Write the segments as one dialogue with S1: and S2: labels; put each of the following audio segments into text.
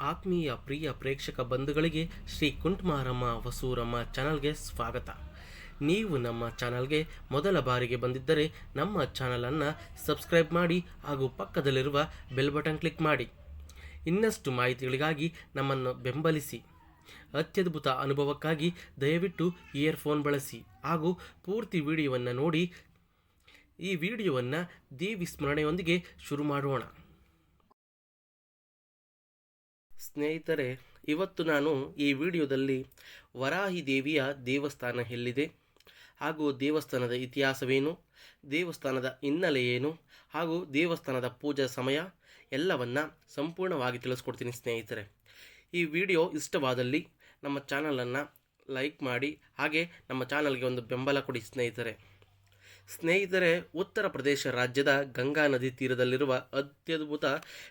S1: ಆತ್ಮೀಯ ಪ್ರಿಯ ಪ್ರೇಕ್ಷಕ ಬಂಧುಗಳಿಗೆ ಶ್ರೀ ಕುಂಟ್ಮಾರಮ್ಮ ವಸೂರಮ್ಮ ಚಾನಲ್ಗೆ ಸ್ವಾಗತ. ನೀವು ನಮ್ಮ ಚಾನಲ್ಗೆ ಮೊದಲ ಬಾರಿಗೆ ಬಂದಿದ್ದರೆ ನಮ್ಮ ಚಾನಲನ್ನು ಸಬ್ಸ್ಕ್ರೈಬ್ ಮಾಡಿ ಹಾಗೂ ಪಕ್ಕದಲ್ಲಿರುವ ಬೆಲ್ ಬಟನ್ ಕ್ಲಿಕ್ ಮಾಡಿ. ಇನ್ನಷ್ಟು ಮಾಹಿತಿಗಳಿಗಾಗಿ ನಮ್ಮನ್ನು ಬೆಂಬಲಿಸಿ. ಅತ್ಯದ್ಭುತ ಅನುಭವಕ್ಕಾಗಿ ದಯವಿಟ್ಟು ಇಯರ್ಫೋನ್ ಬಳಸಿ ಹಾಗೂ ಪೂರ್ತಿ ವಿಡಿಯೋವನ್ನು ನೋಡಿ ಈ ವಿಡಿಯೋವನ್ನು ದೇವಿ ಸ್ಮರಣೆಯೊಂದಿಗೆ ಶುರು ಮಾಡೋಣ. ಸ್ನೇಹಿತರೆ, ಇವತ್ತು ನಾನು ಈ ವಿಡಿಯೋದಲ್ಲಿ ವರಾಹಿ ದೇವಿಯ ದೇವಸ್ಥಾನ ಎಲ್ಲಿದೆ, ಹಾಗೂ ದೇವಸ್ಥಾನದ ಇತಿಹಾಸವೇನು, ದೇವಸ್ಥಾನದ ಹಿನ್ನೆಲೆ ಏನು ಹಾಗೂ ದೇವಸ್ಥಾನದ ಪೂಜಾ ಸಮಯ ಎಲ್ಲವನ್ನು ಸಂಪೂರ್ಣವಾಗಿ ತಿಳಿಸ್ಕೊಡ್ತೀನಿ ಸ್ನೇಹಿತರೆ. ಈ ವಿಡಿಯೋ ಇಷ್ಟವಾದಲ್ಲಿ ನಮ್ಮ ಚಾನಲನ್ನು ಲೈಕ್ ಮಾಡಿ, ಹಾಗೆ ನಮ್ಮ ಚಾನಲ್ಗೆ ಒಂದು ಬೆಂಬಲ ಕೊಡಿ ಸ್ನೇಹಿತರೆ. ಸ್ನೇಹಿತರೆ, ಉತ್ತರ ಪ್ರದೇಶ ರಾಜ್ಯದ ಗಂಗಾ ನದಿ ತೀರದಲ್ಲಿರುವ ಅತ್ಯದ್ಭುತ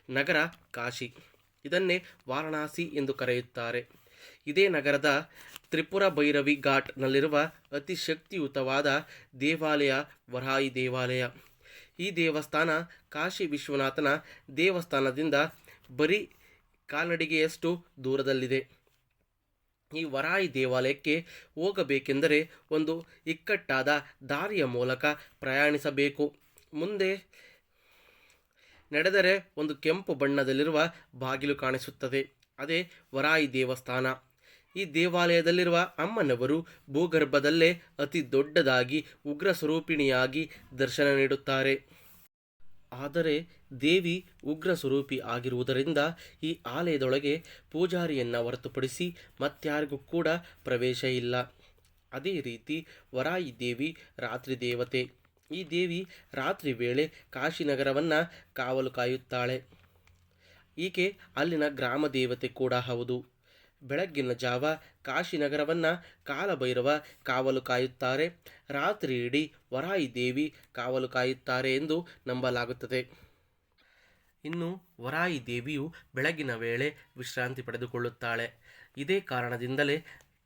S1: ನಗರ ಕಾಶಿ. ಇದನ್ನೇ ವಾರಣಾಸಿ ಎಂದು ಕರೆಯುತ್ತಾರೆ. ಇದೇ ನಗರದ ತ್ರಿಪುರ ಭೈರವಿ ಘಾಟ್ನಲ್ಲಿರುವ ಅತಿ ಶಕ್ತಿಯುತವಾದ ದೇವಾಲಯ ವರಾಯಿ ದೇವಾಲಯ. ಈ ದೇವಸ್ಥಾನ ಕಾಶಿ ವಿಶ್ವನಾಥನ ದೇವಸ್ಥಾನದಿಂದ ಬರೀ ಕಾಲ್ನಡಿಗೆಯಷ್ಟು ದೂರದಲ್ಲಿದೆ. ಈ ವರಾಯಿ ದೇವಾಲಯಕ್ಕೆ ಹೋಗಬೇಕೆಂದರೆ ಒಂದು ಇಕ್ಕಟ್ಟಾದ ದಾರಿಯ ಮೂಲಕ ಪ್ರಯಾಣಿಸಬೇಕು. ಮುಂದೆ ನಡೆದರೆ ಒಂದು ಕೆಂಪು ಬಣ್ಣದಲ್ಲಿರುವ ಬಾಗಿಲು ಕಾಣಿಸುತ್ತದೆ. ಅದೇ ವರಾಯಿ ದೇವಸ್ಥಾನ. ಈ ದೇವಾಲಯದಲ್ಲಿರುವ ಅಮ್ಮನವರು ಭೂಗರ್ಭದಲ್ಲೇ ಅತಿ ದೊಡ್ಡದಾಗಿ ಉಗ್ರ ಸ್ವರೂಪಿಣಿಯಾಗಿ ದರ್ಶನ ನೀಡುತ್ತಾರೆ. ಆದರೆ ದೇವಿ ಉಗ್ರ ಸ್ವರೂಪಿ ಆಗಿರುವುದರಿಂದ ಈ ಆಲಯದೊಳಗೆ ಪೂಜಾರಿಯನ್ನು ಹೊರತುಪಡಿಸಿ ಮತ್ಯಾರಿಗೂ ಕೂಡ ಪ್ರವೇಶ ಇಲ್ಲ. ಅದೇ ರೀತಿ ವರಾಯಿ ದೇವಿ ರಾತ್ರಿ ದೇವತೆ. ಈ ದೇವಿ ರಾತ್ರಿ ವೇಳೆ ಕಾಶಿನಗರವನ್ನು ಕಾವಲು ಕಾಯುತ್ತಾಳೆ. ಈಕೆ ಅಲ್ಲಿನ ಗ್ರಾಮ ದೇವತೆ ಕೂಡ ಹೌದು. ಬೆಳಗ್ಗಿನ ಜಾವ ಕಾಶಿನಗರವನ್ನು ಕಾಲಭೈರವ ಕಾವಲು ಕಾಯುತ್ತಾರೆ. ರಾತ್ರಿ ಇಡೀ ವರಾಯಿ ದೇವಿ ಕಾವಲು ಕಾಯುತ್ತಾರೆ ಎಂದು ನಂಬಲಾಗುತ್ತದೆ. ಇನ್ನು ವರಾಯಿ ದೇವಿಯು ಬೆಳಗಿನ ವೇಳೆ ವಿಶ್ರಾಂತಿ ಪಡೆದುಕೊಳ್ಳುತ್ತಾಳೆ. ಇದೇ ಕಾರಣದಿಂದಲೇ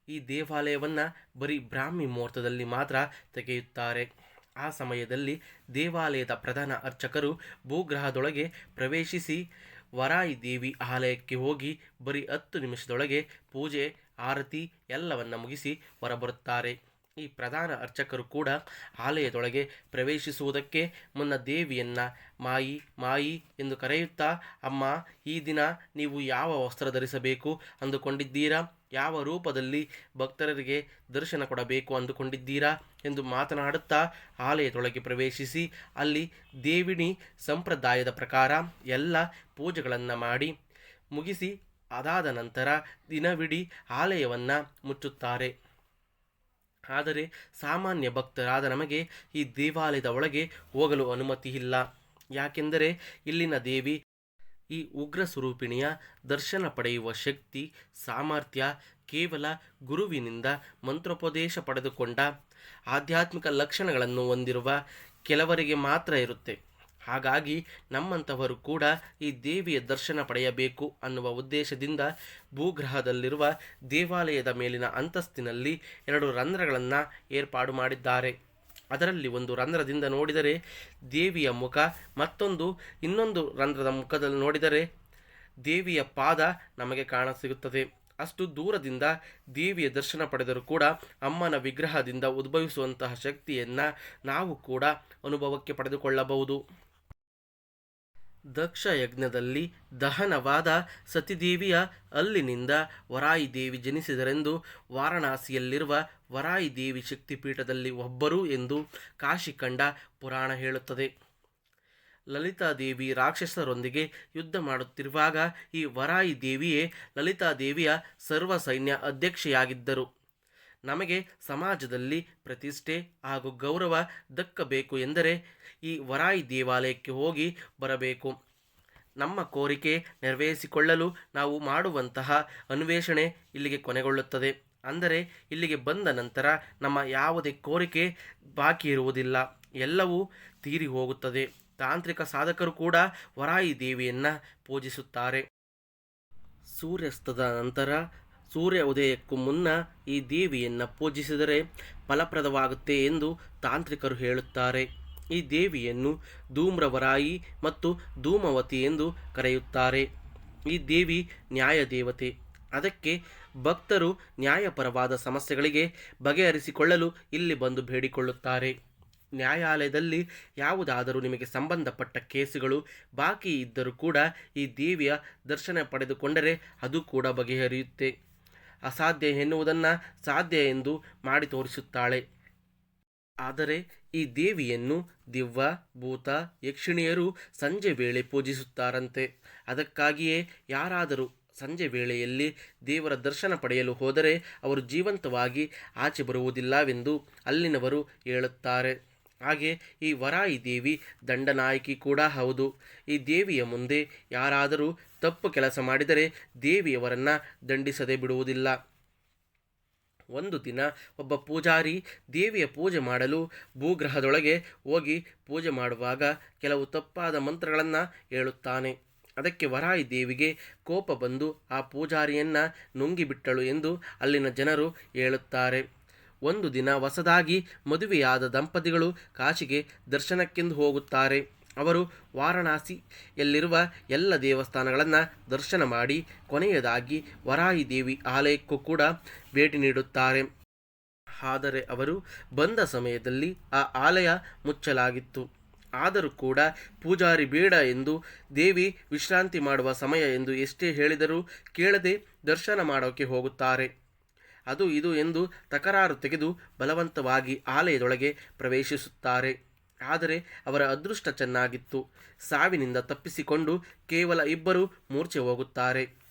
S1: ಈ ದೇವಾಲಯವನ್ನು ಬರೀ ಬ್ರಾಹ್ಮಿ ಮುಹೂರ್ತದಲ್ಲಿ ಮಾತ್ರ ತೆಗೆಯುತ್ತಾರೆ. ಆ ಸಮಯದಲ್ಲಿ ದೇವಾಲಯದ ಪ್ರಧಾನ ಅರ್ಚಕರು ಭೂಗ್ರಹದೊಳಗೆ ಪ್ರವೇಶಿಸಿ ವರಾಯಿ ದೇವಿ ಆಲಯಕ್ಕೆ ಹೋಗಿ ಬರೀ ಹತ್ತು ನಿಮಿಷದೊಳಗೆ ಪೂಜೆ, ಆರತಿ ಎಲ್ಲವನ್ನ ಮುಗಿಸಿ ಹೊರಬರುತ್ತಾರೆ. ಈ ಪ್ರಧಾನ ಅರ್ಚಕರು ಕೂಡ ಆಲಯದೊಳಗೆ ಪ್ರವೇಶಿಸುವುದಕ್ಕೆ ಮುನ್ನ ದೇವಿಯನ್ನ ಮಾಯಿ ಮಾಯಿ ಎಂದು ಕರೆಯುತ್ತಾ, ಅಮ್ಮ, ಈ ದಿನ ನೀವು ಯಾವ ವಸ್ತ್ರ ಧರಿಸಬೇಕು ಅಂದುಕೊಂಡಿದ್ದೀರಾ? ಯಾವ ರೂಪದಲ್ಲಿ ಭಕ್ತರಿಗೆ ದರ್ಶನ ಕೊಡಬೇಕು ಅಂದುಕೊಂಡಿದ್ದೀರಾ? ಎಂದು ಮಾತನಾಡುತ್ತಾ ಆಲಯದೊಳಗೆ ಪ್ರವೇಶಿಸಿ, ಅಲ್ಲಿ ದೇವಿಣಿ ಸಂಪ್ರದಾಯದ ಪ್ರಕಾರ ಎಲ್ಲ ಪೂಜೆಗಳನ್ನು ಮಾಡಿ ಮುಗಿಸಿ, ಅದಾದ ನಂತರ ದಿನವಿಡೀ ಆಲಯವನ್ನು ಮುಚ್ಚುತ್ತಾರೆ. ಆದರೆ ಸಾಮಾನ್ಯ ಭಕ್ತರಾದ ನಮಗೆ ಈ ದೇವಾಲಯದ ಒಳಗೆ ಹೋಗಲು ಅನುಮತಿ ಇಲ್ಲ. ಯಾಕೆಂದರೆ ಇಲ್ಲಿನ ದೇವಿ ಈ ಉಗ್ರ ಸ್ವರೂಪಿಣಿಯ ದರ್ಶನ ಪಡೆಯುವ ಶಕ್ತಿ, ಸಾಮರ್ಥ್ಯ ಕೇವಲ ಗುರುವಿನಿಂದ ಮಂತ್ರೋಪದೇಶ ಪಡೆದುಕೊಂಡ ಆಧ್ಯಾತ್ಮಿಕ ಲಕ್ಷಣಗಳನ್ನು ಹೊಂದಿರುವ ಕೆಲವರಿಗೆ ಮಾತ್ರ ಇರುತ್ತೆ. ಹಾಗಾಗಿ ನಮ್ಮಂಥವರು ಕೂಡ ಈ ದೇವಿಯ ದರ್ಶನ ಪಡೆಯಬೇಕು ಅನ್ನುವ ಉದ್ದೇಶದಿಂದ ಭೂಗ್ರಹದಲ್ಲಿರುವ ದೇವಾಲಯದ ಮೇಲಿನ ಅಂತಸ್ತಿನಲ್ಲಿ ಎರಡು ರಂಧ್ರಗಳನ್ನು ಏರ್ಪಾಡು ಮಾಡಿದ್ದಾರೆ. ಅದರಲ್ಲಿ ಒಂದು ರಂಧ್ರದಿಂದ ನೋಡಿದರೆ ದೇವಿಯ ಮುಖ, ಮತ್ತೊಂದು ಇನ್ನೊಂದು ರಂಧ್ರದ ಮುಖದಲ್ಲಿ ನೋಡಿದರೆ ದೇವಿಯ ಪಾದ ನಮಗೆ ಕಾಣಸಿಗುತ್ತದೆ. ಅಷ್ಟು ದೂರದಿಂದ ದೇವಿಯ ದರ್ಶನ ಪಡೆದರೂ ಕೂಡ ಅಮ್ಮನ ವಿಗ್ರಹದಿಂದ ಉದ್ಭವಿಸುವಂತಹ ಶಕ್ತಿಯನ್ನು ನಾವು ಕೂಡ ಅನುಭವಕ್ಕೆ ಪಡೆದುಕೊಳ್ಳಬಹುದು. ದಕ್ಷ ಯಜ್ಞದಲ್ಲಿ ದಹನವಾದ ಸತಿದೇವಿಯ ಅಲ್ಲಿನಿಂದ ವರಾಯಿ ದೇವಿ ಜನಿಸಿದರೆಂದು ವಾರಣಾಸಿಯಲ್ಲಿರುವ ವರಾಯಿ ದೇವಿ ಶಕ್ತಿಪೀಠದಲ್ಲಿ ಒಬ್ಬರು ಎಂದು ಕಾಶಿ ಕಂಡ ಪುರಾಣ ಹೇಳುತ್ತದೆ. ಲಲಿತಾದೇವಿ ರಾಕ್ಷಸರೊಂದಿಗೆ ಯುದ್ಧ ಮಾಡುತ್ತಿರುವಾಗ ಈ ವರಾಯಿ ದೇವಿಯೇ ಲಲಿತಾದೇವಿಯ ಸರ್ವ ಸೈನ್ಯ ಅಧ್ಯಕ್ಷೆಯಾಗಿದ್ದರು. ನಮಗೆ ಸಮಾಜದಲ್ಲಿ ಪ್ರತಿಷ್ಠೆ ಹಾಗೂ ಗೌರವ ದಕ್ಕಬೇಕು ಎಂದರೆ ಈ ವರಾಯಿ ದೇವಾಲಯಕ್ಕೆ ಹೋಗಿ ಬರಬೇಕು. ನಮ್ಮ ಕೋರಿಕೆ ನೆರವೇರಿಸಿಕೊಳ್ಳಲು ನಾವು ಮಾಡುವಂತಹ ಅನ್ವೇಷಣೆ ಇಲ್ಲಿಗೆ ಕೊನೆಗೊಳ್ಳುತ್ತದೆ. ಅಂದರೆ ಇಲ್ಲಿಗೆ ಬಂದ ನಂತರ ನಮ್ಮ ಯಾವುದೇ ಕೋರಿಕೆ ಬಾಕಿ ಇರುವುದಿಲ್ಲ. ಎಲ್ಲವೂ ತೀರಿ ಹೋಗುತ್ತದೆ. ತಾಂತ್ರಿಕ ಸಾಧಕರು ಕೂಡ ವರಾಯಿ ದೇವಿಯನ್ನು ಪೂಜಿಸುತ್ತಾರೆ. ಸೂರ್ಯಾಸ್ತದ ನಂತರ ಸೂರ್ಯ ಉದಯಕ್ಕೂ ಮುನ್ನ ಈ ದೇವಿಯನ್ನು ಪೂಜಿಸಿದರೆ ಫಲಪ್ರದವಾಗುತ್ತೆ ಎಂದು ತಾಂತ್ರಿಕರು ಹೇಳುತ್ತಾರೆ. ಈ ದೇವಿಯನ್ನು ಧೂಮ್ರವರಾಯಿ ಮತ್ತು ಧೂಮವತಿ ಎಂದು ಕರೆಯುತ್ತಾರೆ. ಈ ದೇವಿ ನ್ಯಾಯ ದೇವತೆ ಅದಕ್ಕೆ ಭಕ್ತರು ನ್ಯಾಯಪರವಾದ ಸಮಸ್ಯೆಗಳಿಗೆ ಬಗೆಹರಿಸಿಕೊಳ್ಳಲು ಇಲ್ಲಿ ಬಂದು ಬೇಡಿಕೊಳ್ಳುತ್ತಾರೆ. ನ್ಯಾಯಾಲಯದಲ್ಲಿ ಯಾವುದಾದರೂ ನಿಮಗೆ ಸಂಬಂಧಪಟ್ಟ ಕೇಸುಗಳು ಬಾಕಿ ಇದ್ದರೂ ಕೂಡ ಈ ದೇವಿಯ ದರ್ಶನ ಪಡೆದುಕೊಂಡರೆ ಅದು ಕೂಡ ಬಗೆಹರಿಯುತ್ತೆ. ಅಸಾಧ್ಯ ಎನ್ನುವುದನ್ನು ಸಾಧ್ಯ ಎಂದು ಮಾಡಿ ತೋರಿಸುತ್ತಾಳೆ. ಆದರೆ ಈ ದೇವಿಯನ್ನು ದಿವ್ವ, ಭೂತ, ಯಕ್ಷಿಣಿಯರು ಸಂಜೆ ವೇಳೆ ಪೂಜಿಸುತ್ತಾರಂತೆ. ಅದಕ್ಕಾಗಿಯೇ ಯಾರಾದರೂ ಸಂಜೆ ವೇಳೆಯಲ್ಲಿ ದೇವರ ದರ್ಶನ ಪಡೆಯಲು ಹೋದರೆ ಅವರು ಜೀವಂತವಾಗಿ ಆಚೆ ಬರುವುದಿಲ್ಲವೆಂದು ಅಲ್ಲಿನವರು ಹೇಳುತ್ತಾರೆ. ಹಾಗೆ ಈ ವರಾಯಿ ದೇವಿ ದಂಡನಾಯಕಿ ಕೂಡ ಹೌದು. ಈ ದೇವಿಯ ಮುಂದೆ ಯಾರಾದರೂ ತಪ್ಪು ಕೆಲಸ ಮಾಡಿದರೆ ದೇವಿಯವರನ್ನು ದಂಡಿಸದೆ ಬಿಡುವುದಿಲ್ಲ. ಒಂದು ದಿನ ಒಬ್ಬ ಪೂಜಾರಿ ದೇವಿಯ ಪೂಜೆ ಮಾಡಲು ಭೂಗ್ರಹದೊಳಗೆ ಹೋಗಿ ಪೂಜೆ ಮಾಡುವಾಗ ಕೆಲವು ತಪ್ಪಾದ ಮಂತ್ರಗಳನ್ನು ಹೇಳುತ್ತಾನೆ. ಅದಕ್ಕೆ ವರಾಯಿ ದೇವಿಗೆ ಕೋಪ ಬಂದು ಆ ಪೂಜಾರಿಯನ್ನು ನುಂಗಿಬಿಟ್ಟಳು ಎಂದು ಅಲ್ಲಿನ ಜನರು ಹೇಳುತ್ತಾರೆ. ಒಂದು ದಿನ ಹೊಸದಾಗಿ ಮದುವೆಯಾದ ದಂಪತಿಗಳು ಕಾಶಿಗೆ ದರ್ಶನಕ್ಕೆಂದು ಹೋಗುತ್ತಾರೆ. ಅವರು ವಾರಣಾಸಿಯಲ್ಲಿರುವ ಎಲ್ಲ ದೇವಸ್ಥಾನಗಳನ್ನು ದರ್ಶನ ಮಾಡಿ ಕೊನೆಯದಾಗಿ ವರಾಯಿ ದೇವಿ ಆಲಯಕ್ಕೂ ಕೂಡ ಭೇಟಿ ನೀಡುತ್ತಾರೆ. ಆದರೆ ಅವರು ಬಂದ ಸಮಯದಲ್ಲಿ ಆ ಆಲಯ ಮುಚ್ಚಲಾಗಿತ್ತು. ಆದರೂ ಕೂಡ ಪೂಜಾರಿ ಬೇಡ ಎಂದು ದೇವಿ ವಿಶ್ರಾಂತಿ ಮಾಡುವ ಸಮಯ ಎಂದು ಎಷ್ಟೇ ಹೇಳಿದರೂ ಕೇಳದೆ ದರ್ಶನ ಮಾಡೋಕ್ಕೆ ಹೋಗುತ್ತಾರೆ. ಅದು ಇದು ಎಂದು ತಕರಾರು ತೆಗೆದು ಬಲವಂತವಾಗಿ ಆಲಯದೊಳಗೆ ಪ್ರವೇಶಿಸುತ್ತಾರೆ. ಆದರೆ ಅವರ ಅದೃಷ್ಟ ಚೆನ್ನಾಗಿತ್ತು. ಸಾವಿನಿಂದ ತಪ್ಪಿಸಿಕೊಂಡು ಕೇವಲ ಇಬ್ಬರು ಮೂರ್ಛೆ ಹೋಗುತ್ತಾರೆ.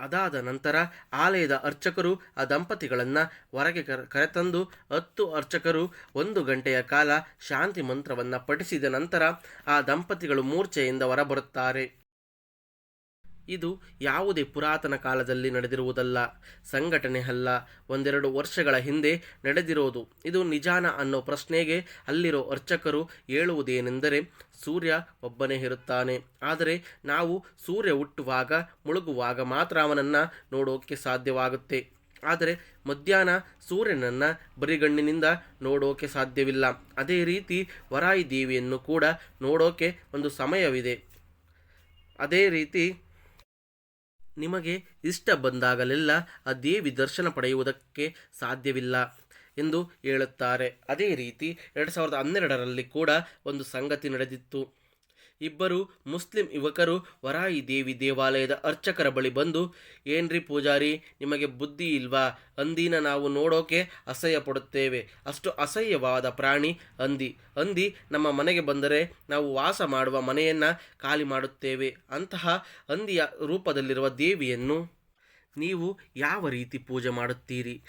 S1: ಅದಾದ ನಂತರ ಆಲಯದ ಅರ್ಚಕರು ಆ ದಂಪತಿಗಳನ್ನು ಹೊರಗೆ ಕರ, ಕರೆತಂದು ಹತ್ತು ಅರ್ಚಕರು ಒಂದು ಗಂಟೆಯ ಕಾಲ ಶಾಂತಿ ಮಂತ್ರವನ್ನು ಪಠಿಸಿದ ನಂತರ ಆ ದಂಪತಿಗಳು ಮೂರ್ಛೆಯಿಂದ ಹೊರಬರುತ್ತಾರೆ. ಇದು ಯಾವುದೇ ಪುರಾತನ ಕಾಲದಲ್ಲಿ ನಡೆದಿರುವುದಲ್ಲ, ಸಂಘಟನೆ ಅಲ್ಲ. ಒಂದೆರಡು ವರ್ಷಗಳ ಹಿಂದೆ ನಡೆದಿರೋದು. ಇದು ನಿಜಾನ ಅನ್ನೋ ಪ್ರಶ್ನೆಗೆ ಅಲ್ಲಿರೋ ಅರ್ಚಕರು ಹೇಳುವುದೇನೆಂದರೆ, ಸೂರ್ಯ ಒಬ್ಬನೇ ಇರುತ್ತಾನೆ. ಆದರೆ ನಾವು ಸೂರ್ಯ ಹುಟ್ಟುವಾಗ, ಮುಳುಗುವಾಗ ಮಾತ್ರ ಅವನನ್ನು ನೋಡೋಕ್ಕೆ ಸಾಧ್ಯವಾಗುತ್ತೆ. ಆದರೆ ಮಧ್ಯಾಹ್ನ ಸೂರ್ಯನನ್ನು ಬರಿಗಣ್ಣಿನಿಂದ ನೋಡೋಕೆ ಸಾಧ್ಯವಿಲ್ಲ. ಅದೇ ರೀತಿ ವರಾಯಿ ದೇವಿಯನ್ನು ಕೂಡ ನೋಡೋಕೆ ಒಂದು ಸಮಯವಿದೆ. ಅದೇ ರೀತಿ ನಿಮಗೆ ಇಷ್ಟ ಬಂದಾಗಲೆಲ್ಲ ಆ ದೇವಿ ದರ್ಶನ ಪಡೆಯುವುದಕ್ಕೆ ಸಾಧ್ಯವಿಲ್ಲ ಎಂದು ಹೇಳುತ್ತಾರೆ. ಅದೇ ರೀತಿ ಎರಡು ಸಾವಿರದ ಹನ್ನೆರಡರಲ್ಲಿ ಕೂಡ ಒಂದು ಸಂಗತಿ ನಡೆದಿತ್ತು. ಇಬ್ಬರು ಮುಸ್ಲಿಂ ಯುವಕರು ವರಾಯಿ ದೇವಿ ದೇವಾಲಯದ ಅರ್ಚಕರ ಬಳಿ ಬಂದು, ಏನ್ರಿ ಪೂಜಾರಿ, ನಿಮಗೆ ಬುದ್ಧಿ ಇಲ್ವಾ? ಅಂದಿನ ನಾವು ನೋಡೋಕೆ ಅಸಹ್ಯ ಪಡುತ್ತೇವೆ. ಅಷ್ಟು ಅಸಹ್ಯವಾದ ಪ್ರಾಣಿ, ಅಂದಿ. ಅಂದಿ, ನಮ್ಮ ಮನೆಗೆ ಬಂದರೆ ನಾವು ವಾಸ ಮಾಡುವ ಮನೆಯನ್ನು ಖಾಲಿ ಮಾಡುತ್ತೇವೆ. ಅಂತಹ ಅಂದಿಯ ರೂಪದಲ್ಲಿರುವ ದೇವಿಯನ್ನು ನೀವು ಯಾವ ರೀತಿ ಪೂಜೆ ಮಾಡುತ್ತೀರಿ?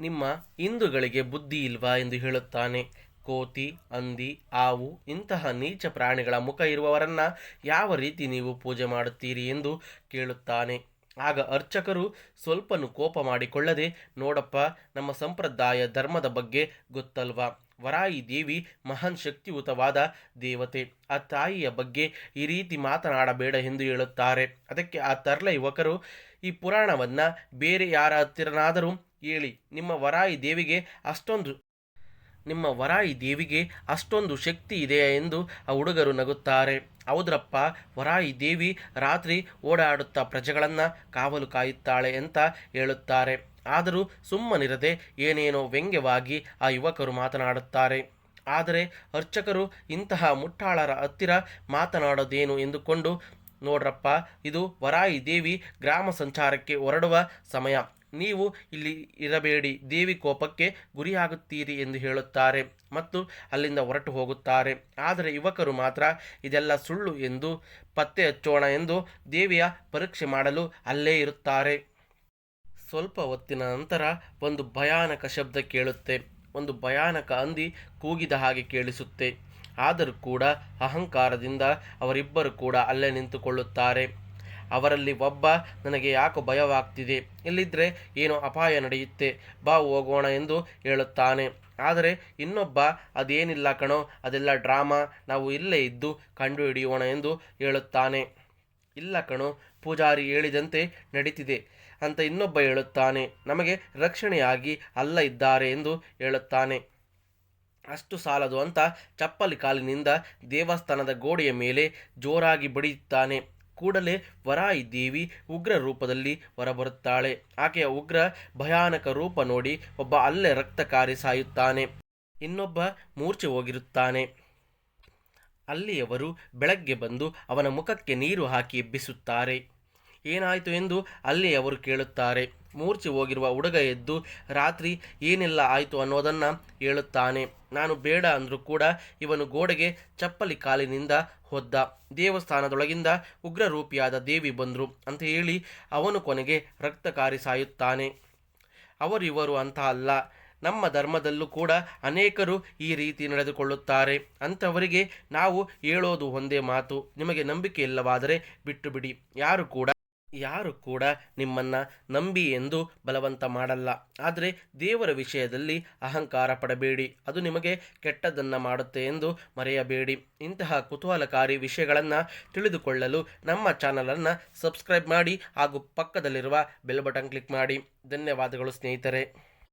S1: ನಿಮ್ಮ ಹಿಂದುಗಳಿಗೆ ಬುದ್ಧಿ ಇಲ್ವಾ ಎಂದು ಹೇಳುತ್ತಾನೆ. ಕೋತಿ ಅಂದಿ ಹಾವು ಇಂತಹ ನೀಚ ಪ್ರಾಣಿಗಳ ಮುಖ ಇರುವವರನ್ನ ಯಾವ ರೀತಿ ನೀವು ಪೂಜೆ ಮಾಡುತ್ತೀರಿ ಎಂದು ಕೇಳುತ್ತಾನೆ. ಆಗ ಅರ್ಚಕರು ಸ್ವಲ್ಪನೂ ಕೋಪ ಮಾಡಿಕೊಳ್ಳದೆ, ನೋಡಪ್ಪ, ನಮ್ಮ ಸಂಪ್ರದಾಯ ಧರ್ಮದ ಬಗ್ಗೆ ಗೊತ್ತಲ್ವಾ? ವರಾಯಿ ದೇವಿ ಮಹಾನ್ ಶಕ್ತಿಯುತವಾದ ದೇವತೆ. ಆ ತಾಯಿಯ ಬಗ್ಗೆ ಈ ರೀತಿ ಮಾತನಾಡಬೇಡ ಎಂದು ಹೇಳುತ್ತಾರೆ. ಅದಕ್ಕೆ ಆ ತರ್ಲ ಯುವಕರು ಈ ಪುರಾಣವನ್ನು ಬೇರೆ ಯಾರ ಹತ್ತಿರನಾದರೂ ಹೇಳಿ, ನಿಮ್ಮ ವರಾಯಿ ದೇವಿಗೆ ಅಷ್ಟೊಂದು ನಿಮ್ಮ ವರಾಯಿ ದೇವಿಗೆ ಅಷ್ಟೊಂದು ಶಕ್ತಿ ಇದೆಯಾ ಎಂದು ಆ ಹುಡುಗರು ನಗುತ್ತಾರೆ. ಹೌದ್ರಪ್ಪ, ವರಾಯಿ ದೇವಿ ರಾತ್ರಿ ಓಡಾಡುತ್ತಾ ಪ್ರಜೆಗಳನ್ನು ಕಾವಲು ಕಾಯುತ್ತಾಳೆ ಅಂತ ಹೇಳುತ್ತಾರೆ. ಆದರೂ ಸುಮ್ಮನಿರದೆ ಏನೇನೋ ವ್ಯಂಗ್ಯವಾಗಿ ಆ ಯುವಕರು ಮಾತನಾಡುತ್ತಾರೆ. ಆದರೆ ಅರ್ಚಕರು ಇಂತಹ ಮುಟ್ಟಾಳರ ಹತ್ತಿರ ಮಾತನಾಡೋದೇನು ಎಂದುಕೊಂಡು, ನೋಡ್ರಪ್ಪ, ಇದು ವರಾಯಿ ದೇವಿ ಗ್ರಾಮ ಸಂಚಾರಕ್ಕೆ ಹೊರಡುವ ಸಮಯ. ನೀವು ಇಲ್ಲಿ ಇರಬೇಡಿ, ದೇವಿ ಕೋಪಕ್ಕೆ ಗುರಿಯಾಗುತ್ತೀರಿ ಎಂದು ಹೇಳುತ್ತಾರೆ ಮತ್ತು ಅಲ್ಲಿಂದ ಹೊರಟು ಹೋಗುತ್ತಾರೆ. ಆದರೆ ಯುವಕರು ಮಾತ್ರ ಇದೆಲ್ಲ ಸುಳ್ಳು ಎಂದು, ಪತ್ತೆ ಹಚ್ಚೋಣ ಎಂದು ದೇವಿಯ ಪರೀಕ್ಷೆ ಮಾಡಲು ಅಲ್ಲೇ ಇರುತ್ತಾರೆ. ಸ್ವಲ್ಪ ಹೊತ್ತಿನ ನಂತರ ಒಂದು ಭಯಾನಕ ಶಬ್ದ ಕೇಳುತ್ತೆ. ಒಂದು ಭಯಾನಕ ಹಂದಿ ಕೂಗಿದ ಹಾಗೆ ಕೇಳಿಸುತ್ತೆ. ಆದರೂ ಕೂಡ ಅಹಂಕಾರದಿಂದ ಅವರಿಬ್ಬರು ಕೂಡ ಅಲ್ಲೇ ನಿಂತುಕೊಳ್ಳುತ್ತಾರೆ. ಅವರಲ್ಲಿ ಒಬ್ಬ, ನನಗೆ ಯಾಕೋ ಭಯವಾಗ್ತಿದೆ? ಇಲ್ಲಿದ್ದರೆ ಏನೋ ಅಪಾಯ ನಡೆಯುತ್ತೆ. ಬಾ, ಹೋಗೋಣ ಎಂದು ಹೇಳುತ್ತಾನೆ. ಆದರೆ ಇನ್ನೊಬ್ಬ, ಅದೇನಿಲ್ಲ ಕಣೋ, ಅದೆಲ್ಲ ಡ್ರಾಮಾ. ನಾವು ಇಲ್ಲೇ ಇದ್ದು ಕಂಡುಹಿಡಿಯೋಣ ಎಂದು ಹೇಳುತ್ತಾನೆ. ಇಲ್ಲ ಕಣೋ, ಪೂಜಾರಿ ಹೇಳಿದಂತೆ ನಡೀತಿದೆ ಅಂತ ಇನ್ನೊಬ್ಬ ಹೇಳುತ್ತಾನೆ. ನಮಗೆ ರಕ್ಷಣೆಯಾಗಿ ಅಲ್ಲ ಇದ್ದಾರೆ ಎಂದು ಹೇಳುತ್ತಾನೆ. ಅಷ್ಟು ಸಾಲದು ಅಂತ ಚಪ್ಪಲಿ ಕಾಲಿನಿಂದ ದೇವಸ್ಥಾನದ ಗೋಡೆಯ ಮೇಲೆ ಜೋರಾಗಿ ಬಡಿಯುತ್ತಾನೆ. ಕೂಡಲೇ ವರಾಯಿ ದೇವಿ ಉಗ್ರ ರೂಪದಲ್ಲಿ ಹೊರಬರುತ್ತಾಳೆ. ಆಕೆಯ ಉಗ್ರ, ಭಯಾನಕ ರೂಪ ನೋಡಿ ಒಬ್ಬ ಅಲ್ಲೇ ರಕ್ತಕಾರಿ ಸಾಯುತ್ತಾನೆ. ಇನ್ನೊಬ್ಬ ಮೂರ್ಛೆ ಹೋಗಿರುತ್ತಾನೆ. ಅಲ್ಲಿಯವರು ಬೆಳಗ್ಗೆ ಬಂದು ಅವನ ಮುಖಕ್ಕೆ ನೀರು ಹಾಕಿ ಎಬ್ಬಿಸುತ್ತಾರೆ. ಏನಾಯಿತು ಎಂದು ಅಲ್ಲಿಯವರು ಕೇಳುತ್ತಾರೆ. ಮೂರ್ಛೆ ಹೋಗಿರುವ ಹುಡುಗ ಎದ್ದು, ರಾತ್ರಿ ಏನೆಲ್ಲ ಆಯಿತು ಅನ್ನೋದನ್ನು ಹೇಳುತ್ತಾನೆ. ನಾನು ಬೇಡ ಅಂದರೂ ಕೂಡ ಇವನು ಗೋಡೆಗೆ ಚಪ್ಪಲಿ ಕಾಲಿನಿಂದ ಹೊದ್ದ. ದೇವಸ್ಥಾನದೊಳಗಿಂದ ಉಗ್ರರೂಪಿಯಾದ ದೇವಿ ಬಂದರು ಅಂತ ಹೇಳಿ ಅವನು ಕೊನೆಗೆ ರಕ್ತಕಾರಿ ಸಾಯುತ್ತಾನೆ. ಅವರಿವರು ಅಂತ ಅಲ್ಲ, ನಮ್ಮ ಧರ್ಮದಲ್ಲೂ ಕೂಡ ಅನೇಕರು ಈ ರೀತಿ ನಡೆದುಕೊಳ್ಳುತ್ತಾರೆ. ಅಂಥವರಿಗೆ ನಾವು ಹೇಳೋದು ಒಂದೇ ಮಾತು, ನಿಮಗೆ ನಂಬಿಕೆ ಇಲ್ಲವಾದರೆ ಬಿಟ್ಟು ಬಿಡಿ ಯಾರು ಕೂಡ ಯಾರು ಕೂಡ ನಿಮ್ಮನ್ನ ನಂಬಿ ಎಂದು ಬಲವಂತ ಮಾಡಲ್ಲ. ಆದರೆ ದೇವರ ವಿಷಯದಲ್ಲಿ ಅಹಂಕಾರ ಪಡಬೇಡಿ. ಅದು ನಿಮಗೆ ಕೆಟ್ಟದ್ದನ್ನು ಮಾಡುತ್ತೆ ಎಂದು ಮರೆಯಬೇಡಿ. ಇಂತಹ ಕುತೂಹಲಕಾರಿ ವಿಷಯಗಳನ್ನು ತಿಳಿದುಕೊಳ್ಳಲು ನಮ್ಮ ಚಾನಲನ್ನು ಸಬ್ಸ್ಕ್ರೈಬ್ ಮಾಡಿ ಹಾಗೂ ಪಕ್ಕದಲ್ಲಿರುವ ಬೆಲ್ ಬಟನ್ ಕ್ಲಿಕ್ ಮಾಡಿ. ಧನ್ಯವಾದಗಳು ಸ್ನೇಹಿತರೆ.